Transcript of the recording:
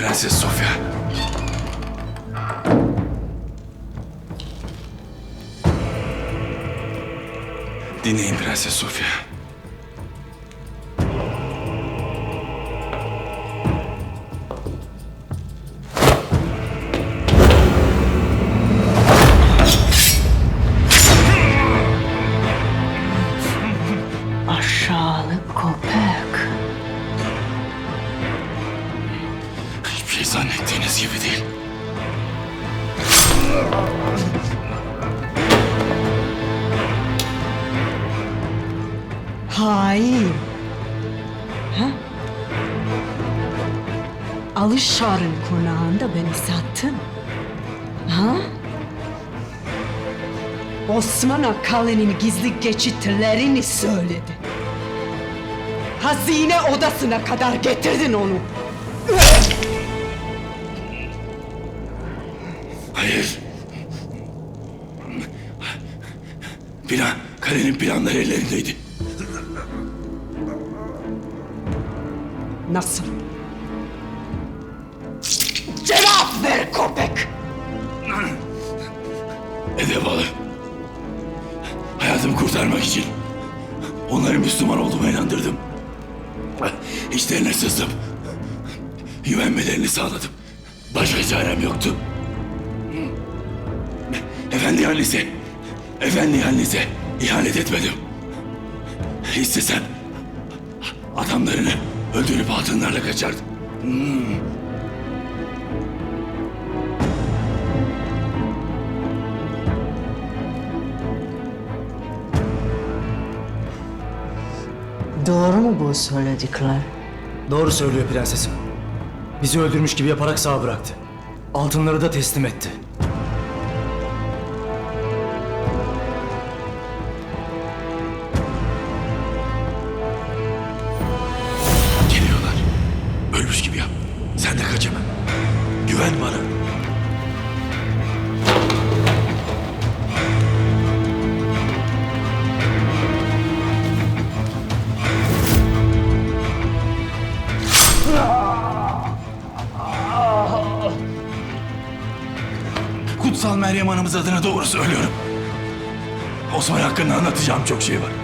Prenses Sofya. Dinleyin Prenses Sofya. Zannettiğiniz gibi değil. Hain. Ha? Alışar'ın konağında beni sattın. Ha? Osman Akali'nin gizli geçitlerini söyledi. Hazine odasına kadar getirdin onu. Plan, kalenin planları ellerindeydi. Nasıl? Cevap ver köpek! Edeb alır. Hayatımı kurtarmak için onları Müslüman olduğuma inandırdım. İçlerine sızdım. Güvenmelerini sağladım. Başka çarem yoktu. Efendi annesi, efendi annesi ihanet etmedim. İstesem adamlarını öldürüp altınlarla kaçardım. Doğru mu bu söyledikler? Doğru söylüyor prensesim. Bizi öldürmüş gibi yaparak sağ bıraktı. Altınları da teslim etti. Güven bana. Kutsal Meryem anamız adına doğru söylüyorum. Osman hakkında anlatacağım çok şey var.